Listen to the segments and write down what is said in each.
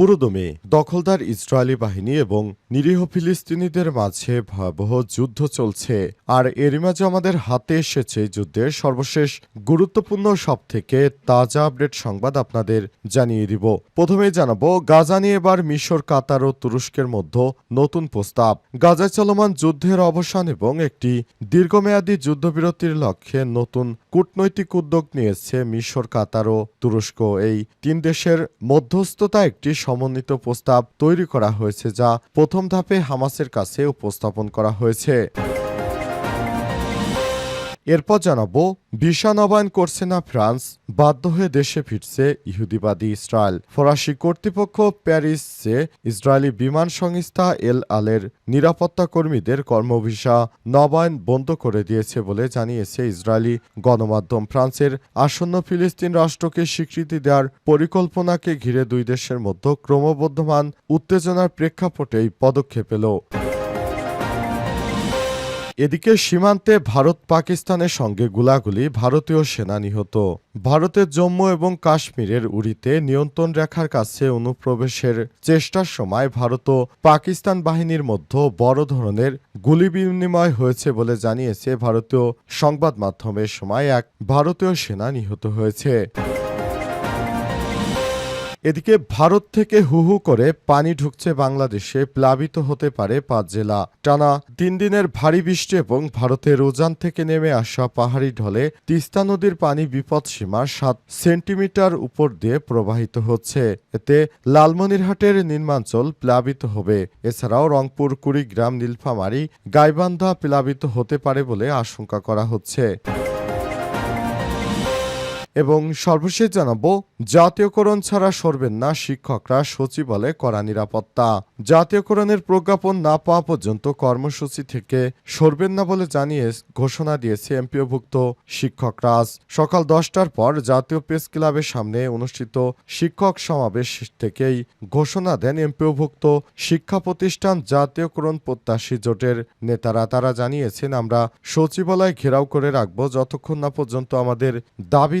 পুরোদমে দখলদার ইসরায়েলি বাহিনী এবং নিরীহ ফিলিস্তিনিদের মাঝে ভয়াবহ যুদ্ধ চলছে। আর এরই মাঝে আমাদের হাতে এসেছে যুদ্ধের সর্বশেষ গুরুত্বপূর্ণ সব থেকে তাজা আপডেট সংবাদ আপনাদের জানিয়ে দিব। প্রথমে জানাব, গাজা নিয়ে এবার মিশর, কাতার ও তুরস্কের মধ্যে নতুন প্রস্তাব। গাজায় চলমান যুদ্ধের অবসান এবং একটি দীর্ঘমেয়াদী যুদ্ধবিরতির লক্ষ্যে নতুন কূটনৈতিক উদ্যোগ নিয়েছে মিশর, কাতার ও তুরস্ক। এই তিন দেশের মধ্যস্থতা একটি সমন্বিত প্রস্তাব তৈরি করা হয়েছে, যা প্রথম ধাপে হামাসের কাছে উপস্থাপন করা হয়েছে। এরপর জানাব, ভিসা নবায়ন করছে না ফ্রান্স, বাধ্য হয়ে দেশে ফিরছে ইহুদিবাদী ইসরায়েল। ফরাসি কর্তৃপক্ষ প্যারিসে ইসরায়েলি বিমান সংস্থা এল আলের নিরাপত্তা কর্মীদের কর্মভিসা নবায়ন বন্ধ করে দিয়েছে বলে জানিয়েছে ইসরায়েলি গণমাধ্যম। ফ্রান্সের আসন্ন ফিলিস্তিন রাষ্ট্রকে স্বীকৃতি দেওয়ার পরিকল্পনাকে ঘিরে দুই দেশের মধ্যে ক্রমবর্ধমান উত্তেজনার প্রেক্ষাপটে এই পদক্ষেপ এলো। এদিকে সীমান্তে ভারত পাকিস্তানের সঙ্গে গুলাগুলি ভারতীয় সেনা নিহত। ভারতের জম্মু এবং কাশ্মীরের উড়িতে নিয়ন্ত্রণ রেখার কাছে অনুপ্রবেশের চেষ্টার সময় ভারত ও পাকিস্তান বাহিনীর মধ্যে বড় ধরনের গুলি বিনিময় হয়েছে বলে জানিয়েছে ভারতীয় সংবাদ মাধ্যমের সময় এক ভারতীয় সেনা নিহত হয়েছে। এদিকে ভারত থেকে হু হু করে পানি ঢুকছে বাংলাদেশে, প্লাবিত হতে পারে পাঁচ জেলা। টানা তিন দিনের ভারী বৃষ্টি এবং ভারতের উজান থেকে নেমে আসা পাহাড়ি ঢলে তিস্তা নদীর পানি বিপদসীমার সাত সেন্টিমিটার উপর দিয়ে প্রবাহিত হচ্ছে। এতে লালমনিরহাটের নির্মাঞ্চল প্লাবিত হবে। এছাড়াও রংপুর, কুড়িগ্রাম, নীলফামারী, গাইবান্ধা প্লাবিত হতে পারে বলে আশঙ্কা করা হচ্ছে। এবং সর্বশেষ জানাব, জাতীয়করণ ছাড়া সরবেন না শিক্ষকরা, সচিবালয়ে কড়া নিরাপত্তা। জাতীয়করণের প্রজ্ঞাপন না পাওয়া পর্যন্ত কর্মসূচি থেকে সরবেন না বলে জানিয়ে ঘোষণা দিয়েছে এমপিওভুক্ত শিক্ষকরা সকাল দশটার পর জাতীয় প্রেস ক্লাবের সামনে অনুষ্ঠিত শিক্ষক সমাবেশ থেকেই ঘোষণা দেন এমপিওভুক্ত শিক্ষা প্রতিষ্ঠান জাতীয়করণ প্রত্যাশী জোটের নেতারা। তারা জানিয়েছেন, আমরা সচিবালয় ঘেরাও করে রাখব, যতক্ষণ না পর্যন্ত আমাদের দাবি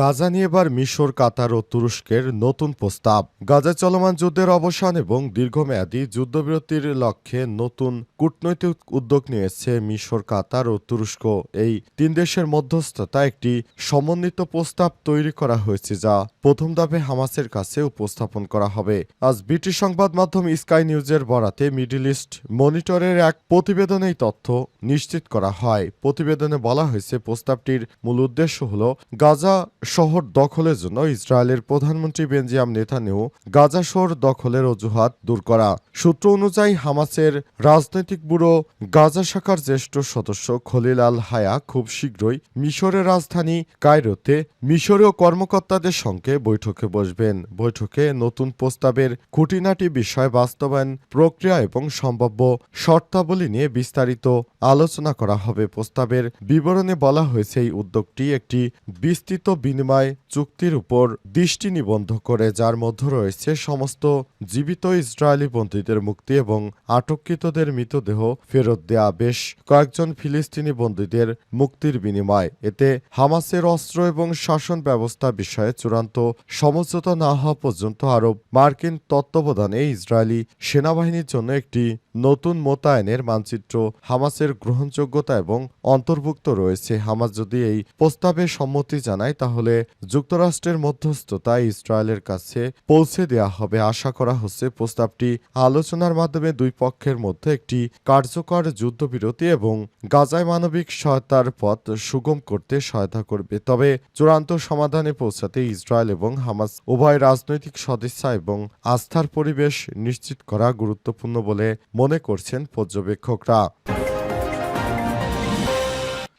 গাজা নিয়ে এবার মিশর, কাতার ও তুরস্কের নতুন প্রস্তাব। গাজা চলমান যুদ্ধের অবসান এবং দীর্ঘমেয়াদী যুদ্ধবিরতির লক্ষ্যে নতুন কূটনৈতিক উদ্যোগ নিয়েছে মিশর, কাতার ও তুরস্ক। এই তিন দেশের মধ্যস্থতা একটি সমন্বিত প্রস্তাব তৈরি করা হয়েছে, যা প্রথম ধাপে হামাসের কাছে উপস্থাপন করা হবে। আজ ব্রিটিশ সংবাদ মাধ্যম স্কাই নিউজের বরাতে মিডল ইস্ট মনিটরের এক প্রতিবেদনে তথ্য নিশ্চিত করা হয়। প্রতিবেদনে বলা হয়েছে, প্রস্তাবটির মূল উদ্দেশ্য হল, গাজা শহর দখলের জন্য ইসরায়েলের প্রধানমন্ত্রী বেঞ্জিয়াম নেতানিয়াহু গাজা শহর দখলের অজুহাত দূর করা। সূত্র অনুযায়ী, হামাসের রাজনৈতিক ব্যুরো গাজা শাখার জ্যেষ্ঠ সদস্য খলিল আল হায়া খুব শীঘ্রই মিশরের রাজধানী কায়রোতে মিশরীয় কর্মকর্তাদের সঙ্গে বৈঠকে বসবেন। বৈঠকে নতুন প্রস্তাবের খুঁটিনাটি বিষয় বাস্তবায়ন প্রক্রিয়া এবং সম্ভাব্য শর্তাবলী নিয়ে বিস্তারিত আলোচনা করা হবে। প্রস্তাবের বিবরণে বলা হয়েছে, এই উদ্যোগটি একটি বিস্তৃত বিনিময় চুক্তির উপর দৃষ্টি নিবন্ধ করে, যার মধ্যে রয়েছে সমস্ত জীবিত ইসরায়েলি বন্দীদের মুক্তি এবং আটককৃতদের মৃতদেহ ফেরত দেয়া। বেশ কয়েকজন ফিলিস্তিনি বন্দীদের মুক্তির বিনিময় এতে হামাসের অস্ত্র এবং শাসন ব্যবস্থা বিষয়ে চূড়ান্ত সমঝোতা না হওয়া পর্যন্ত আরব মার্কিন তত্ত্বাবধানে ইসরায়েলি সেনাবাহিনীর জন্য একটি নতুন মোতায়েনের মানচিত্র হামাসের গ্রহণযোগ্যতা এবং অন্তর্ভুক্ত রয়েছে। হামাস যদি এই প্রস্তাবে সম্মতি জানায়, তাহলে হলে যুক্তরাষ্ট্রের মধ্যস্থতায় ইসরায়েলের কাছে পৌঁছে দেওয়া হবে। আশা করা হচ্ছে প্রস্তাবটি আলোচনার মাধ্যমে দুই পক্ষের মধ্যে একটি কার্যকর যুদ্ধবিরতি এবং গাজায় মানবিক সহায়তার পথ সুগম করতে সহায়তা করবে। তবে চূড়ান্ত সমাধানে পৌঁছাতে ইসরায়েল এবং হামাস উভয় রাজনৈতিক সদিচ্ছা এবং আস্থার পরিবেশ নিশ্চিত করা গুরুত্বপূর্ণ বলে মনে করছেন পর্যবেক্ষকরা।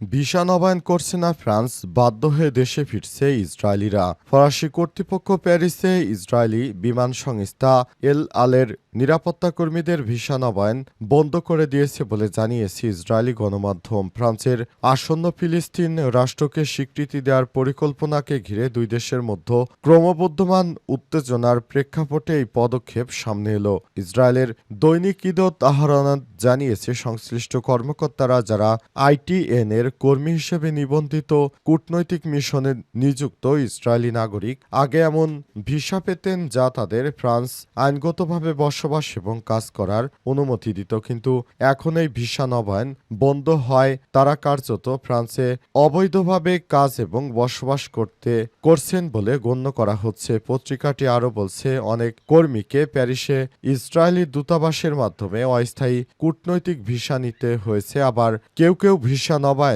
ভিসা নবায়ন করছে না ফ্রান্স বাধ্য হয়ে দেশে ফিরছে ইসরায়েলিরা। ফরাসি কর্তৃপক্ষ প্যারিসে ইসরায়েলি বিমান সংস্থা এল আলের নিরাপত্তা কর্মীদের ভিসা নবায়ন বন্ধ করে দিয়েছে বলে জানিয়েছে ইসরায়েলি গণমাধ্যম। ফ্রান্সের আসন্ন ফিলিস্তিন রাষ্ট্রকে স্বীকৃতি দেওয়ার পরিকল্পনাকে ঘিরে দুই দেশের মধ্যে ক্রমবর্ধমান উত্তেজনার প্রেক্ষাপটে এই পদক্ষেপ সামনে এলো। ইসরায়েলের দৈনিক ঈদত আহরণাত জানিয়েছে সংশ্লিষ্ট কর্মকর্তারা যারা আইটিএন এর কর্মী হিসেবে নিবন্ধিত কূটনৈতিক মিশনে নিযুক্ত ইসরায়েলি নাগরিক আগে এমন ভিসা পেতেন যা তাদের ফ্রান্স আইনগতভাবে বসবাস এবং কাজ করার অনুমতি দিত। কিন্তু এখন এই ভিসা নবায়ন বন্ধ হয়। তারা কার্যত ফ্রান্সে অবৈধভাবে কাজ এবং বসবাস করতে করছেন বলে গণ্য করা হচ্ছে। পত্রিকাটি আরও বলছে, অনেক কর্মীকে প্যারিসে ইসরায়েলি দূতাবাসের মাধ্যমে অস্থায়ী কূটনৈতিক ভিসা নিতে হয়েছে। আবার কেউ কেউ ভিসা নবায়নে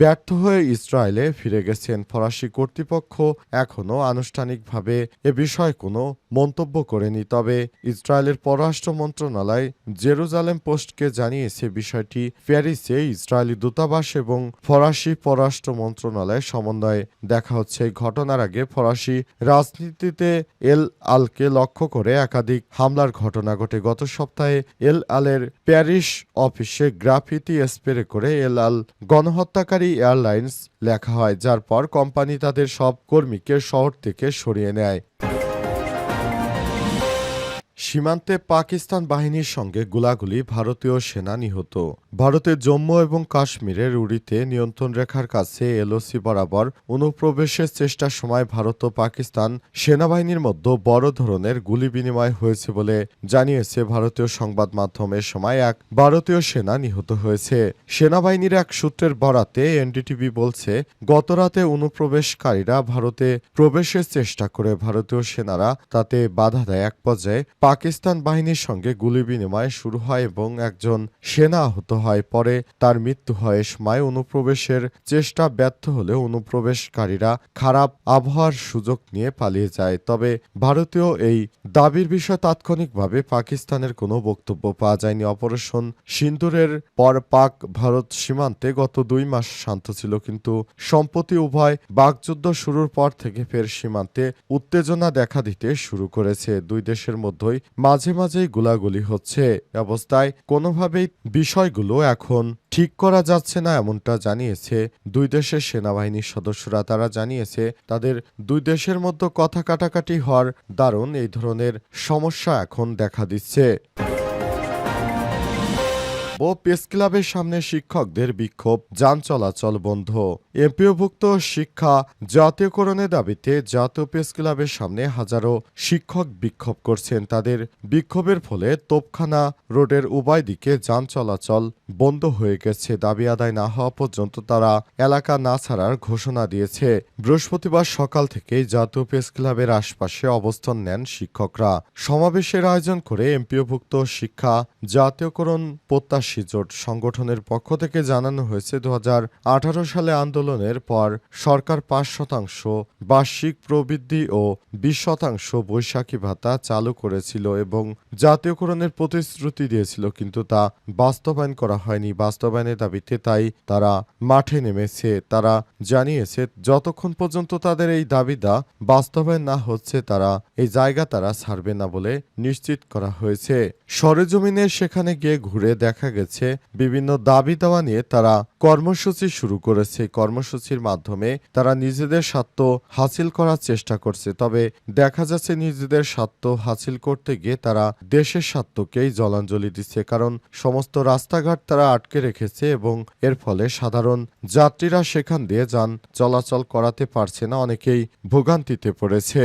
ব্যর্থ হয়ে ইসরায়েলে ফিরে গেছেন ফরাসি কর্তৃপক্ষ। এখনও আনুষ্ঠানিকভাবে এ বিষয়ে কোনো মন্তব্য করেনি। তবে ইসরায়েলের পররাষ্ট্র মন্ত্রণালয় জেরুজালেম পোস্টকে জানিয়েছে, বিষয়টি প্যারিসে ইসরায়েলি দূতাবাস এবং ফরাসি পররাষ্ট্র মন্ত্রণালয়ের সমন্বয়ে দেখা হচ্ছে। ঘটনার আগে ফরাসি রাজনীতিতে এল আলকে লক্ষ্য করে একাধিক হামলার ঘটনা ঘটে। গত সপ্তাহে এল আলের প্যারিস অফিসে গ্রাফিতি স্প্রে করে এল আল গণহত্যাকারী এয়ারলাইন্স লেখা হয় যার পর কোম্পানি তাদের সব কর্মীকে শহর থেকে সরিয়ে নেয়। সীমান্তে পাকিস্তান বাহিনীর সঙ্গে গোলাগুলি ভারতীয় সেনা নিহত। ভারতের জম্মু এবং কাশ্মীরের উড়িতে নিয়ন্ত্রণ রেখার কাছে এলওসি বরাবর অনুপ্রবেশের চেষ্টার সময় ভারত ও পাকিস্তান সেনাবাহিনীর মধ্যে বড় ধরনের গুলি বিনিময় হয়েছে বলে জানিয়েছে ভারতীয় সংবাদ মাধ্যমের সময় এক ভারতীয় সেনা নিহত হয়েছে। সেনাবাহিনীর এক সূত্রের বরাতে এনডিটিভি বলছে, গতরাতে অনুপ্রবেশকারীরা ভারতে প্রবেশের চেষ্টা করে ভারতীয় সেনারা তাতে বাধা দেয়। এক পর্যায়ে পাকিস্তান বাহিনীর সঙ্গে গুলি বিনিময় শুরু হয় এবং একজন সেনা আহত হয়। পরে তার মৃত্যু হয়। সময় অনুপ্রবেশের চেষ্টা ব্যর্থ হলে অনুপ্রবেশকারীরা খারাপ আবহাওয়ার সুযোগ নিয়ে পালিয়ে যায়। তবে ভারতীয় এই দাবির বিষয়ে তাৎক্ষণিকভাবে পাকিস্তানের কোনো বক্তব্য পাওয়া যায়নি। অপারেশন সিন্দুরের পর পাক ভারত সীমান্তে গত দুই মাস শান্ত ছিল, কিন্তু সম্প্রতি উভয় বাকযুদ্ধ শুরুর পর থেকে ফের সীমান্তে উত্তেজনা দেখা দিতে শুরু করেছে। দুই দেশের মধ্যেই মাঝে মাঝেই গোলাগুলি হচ্ছে অবস্থায়। কোনোভাবেই বিষয়গুলো এখন ঠিক করা যাচ্ছে না এমনটা জানিয়েছে দুই দেশের সেনাবাহিনীর সদস্যরা। তারা জানিয়েছে তাদের দুই দেশের মধ্যে কথা কাটাকাটি হওয়ার দারুণ এই ধরনের সমস্যা এখন দেখা দিচ্ছে। ও প্রেস ক্লাবের সামনে শিক্ষকদের বিক্ষোভ, যান চলাচল বন্ধ। এমপিওভুক্ত শিক্ষা জাতীয়করণের দাবিতে জাতীয় প্রেস ক্লাবের সামনে হাজারো শিক্ষক বিক্ষোভ করছেন তাদের। বিক্ষোভের ফলে তোপখানা রোডের উভয় দিকে যান চলাচল বন্ধ হয়ে গেছে। দাবি আদায় না হওয়া পর্যন্ত তারা এলাকা না ছাড়ার ঘোষণা দিয়েছে। বৃহস্পতিবার সকাল থেকেই জাতীয় প্রেস ক্লাবের আশপাশে অবস্থান নেন শিক্ষকরা। সমাবেশের আয়োজন করে এমপিওভুক্ত শিক্ষা জাতীয়করণ প্রত্যাশী জোট সংগঠনের পক্ষ থেকে জানানো হয়েছে দু হাজার আঠারো সালে আন্দোলনের পর সরকার পাঁচ শতাংশ, বার্ষিক প্রবৃদ্ধি ও বিশ শতাংশ বৈশাখী ভাতা চালু করেছিল এবং জাতীয়করণের প্রতিশ্রুতি দিয়েছিল, কিন্তু তা বাস্তবায়ন করা হয়নি। বাস্তবায়নের দাবিতে তাই তারা মাঠে নেমেছে। তারা জানিয়েছে, যতক্ষণ পর্যন্ত তাদের এই দাবিদা বাস্তবায়ন না হচ্ছে, তারা এই জায়গা তারা ছাড়বে না বলে নিশ্চিত করা হয়েছে। সরেজমিনে সেখানে গিয়ে ঘুরে দেখা গেছে। বিভিন্ন দাবি দাওয়া নিয়ে তারা কর্মসূচি শুরু করেছে। কর্মসূচির মাধ্যমে তারা নিজেদের স্বার্থ হাসিল করার চেষ্টা করছে। তবে দেখা যাচ্ছে নিজেদের স্বার্থ হাসিল করতে গিয়ে তারা দেশের স্বার্থকেই জলাঞ্জলি দিচ্ছে। কারণ সমস্ত রাস্তাঘাট তারা আটকে রেখেছে এবং এর ফলে সাধারণ যাত্রীরা সেখান দিয়ে যান, চলাচল করাতে পারছে না। অনেকেই ভোগান্তিতে পড়েছে।